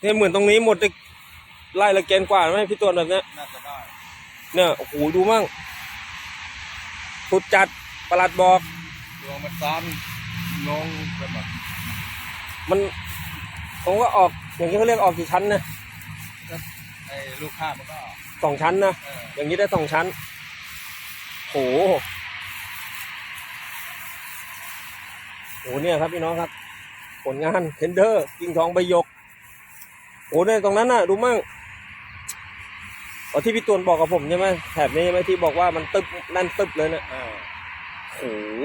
เนี่ยเหมือนตรงนี้หมดไปไล่ละเกนกว่าไหมพี่ตัวแบบเนี้ยน่าจะได้เนี่ยโอ้โหดูมั่งสุดจัดประหลัดบอกดวงมันซ้ำงงไปหมดมันผมก็ออกอย่างนี้เขาเรียกออกกี่ชั้นนะไอ้ลูกค้ามันก็สองชั้นนะเอออย่างนี้ได้สองชั้นโหโหเนี่ยครับพี่น้องครับ ผลงานเทนเดอร์กิ่งทองใบหยก โอ้เนี่ยตรงนั้นน่ะ ดูมั่งอ๋อที่พี่ตวนบอกกับผมใช่ไหมแถบนี้ใช่ไหมที่บอกว่ามันตึบนั่นตึบเลยเนี่ยเออโอ้โห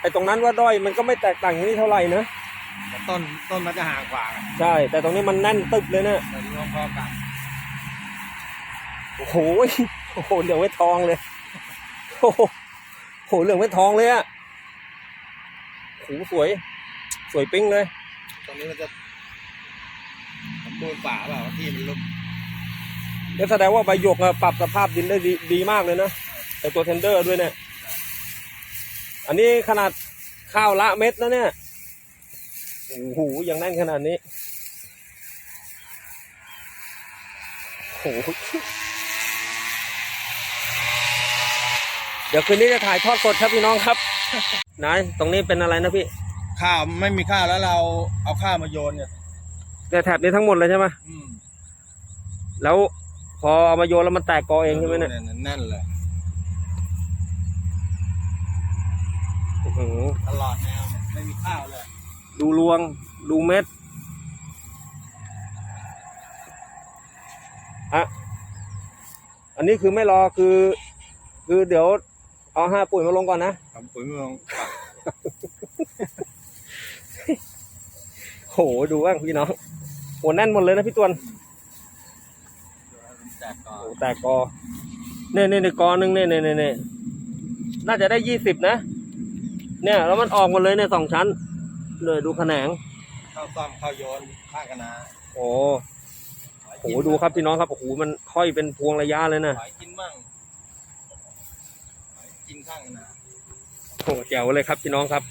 ไอตรงนั้นว่าด้อยมันก็ไม่แตกต่างอย่างนี้เท่าไหร่นะแต่ต้นต้นมันจะห่างกว่าไงใช่ แต่ตรงนี้มันแน่นตึบเลยเนี่ยแต่รวมพอกันโอ้โหโอ้โหเหลืองไว้ทองเลยโอ้โหโอ้โหเหลืองไว้ทองเลยอะโอ้โหสวย สวยปิ้งเลย ตรงนี้มันจะ สมบูรณ์ป่าเปล่าที่มันลุกแล้วแสดงว่าใบหยกอะปรับสภาพดินได้ดีดีมากเลยนะแต่ตัวเทนเดอร์ด้วยเนี่ย อันนี้ขนาดข้าวละเม็ดนะเนี่ย โอ้โหยังแน่นขนาดนี้ โอ้โหเดี๋ยวคืนนี้จะถ่ายทอดสดครับพี่น้องครับ นาย ตรงนี้เป็นอะไรนะพี่ ข้าวไม่มีข้าวแล้วเราเอาข้าวมาโยนเนี่ย แต่แถบนี้ทั้งหมดเลยใช่ไหมอืมแล้วพอเอามาโยนแล้วมันแตกกอเองใช่ไหมเนี่ยแน่นเลยอื้อหือตลอดแนวเนี่ยไม่มีข้าวเลย ดูรวง ดูเม็ดอะอันนี้คือไม่รอคือ คือเดี๋ยวเอาห้าปุ๋ยมาลงก่อนนะ ทำปุ๋ยเมืองโหดูบ้างพี่น้องโหแน่นหมดเลยนะพี่ตวนแตกก่อโหนแตกกอเนี่ยเนี่ยเนี่ยกอหนึ่งเนี่ยเนี่ยเนี่ยเนี่ยน่าจะได้ยี่สิบนะ เนี่ย แล้วมันออกหมดเลยเนี่ยสองชั้นเลยดูแขนงข้าวซ่อมข้าวโยนข้างกันนะโอ้โหดูครับพี่น้องครับโอ้โหมันค่อยเป็นพวงระยะเลยนะหอยกินมั่งหอยกินข้างกันนะโอ้โหแจ๋วเลยครับพี่น้องครับ